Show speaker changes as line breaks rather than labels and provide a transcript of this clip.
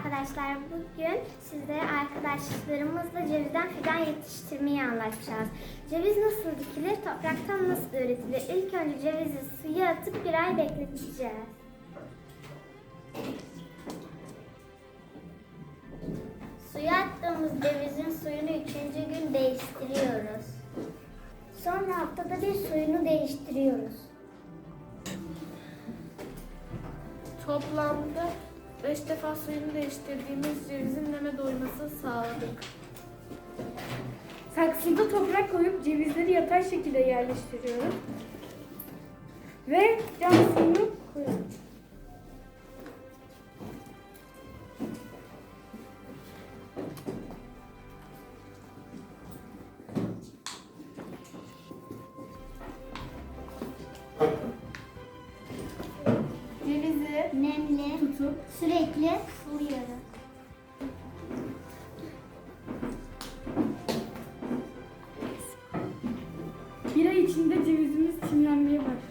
arkadaşlar. Bugün size arkadaşlarımızla cevizden fidan yetiştirmeyi anlatacağız. Ceviz nasıl dikilir, topraktan nasıl üretilir? İlk önce cevizi suya atıp bir ay bekleteceğiz. Suya attığımız cevizin suyunu üçüncü gün değiştiriyoruz. Sonra haftada bir suyunu değiştiriyoruz.
Toplamda 5 defa suyunu değiştirdiğimiz cevizin neme doymasını sağladık.
Saksıda toprak koyup cevizleri yatay şekilde yerleştiriyorum. Ve cam suyunu Cevizi
Nemli,
tutup
sürekli suluyoruz.
bir ay içinde cevizimiz çimlenmeye başlıyor.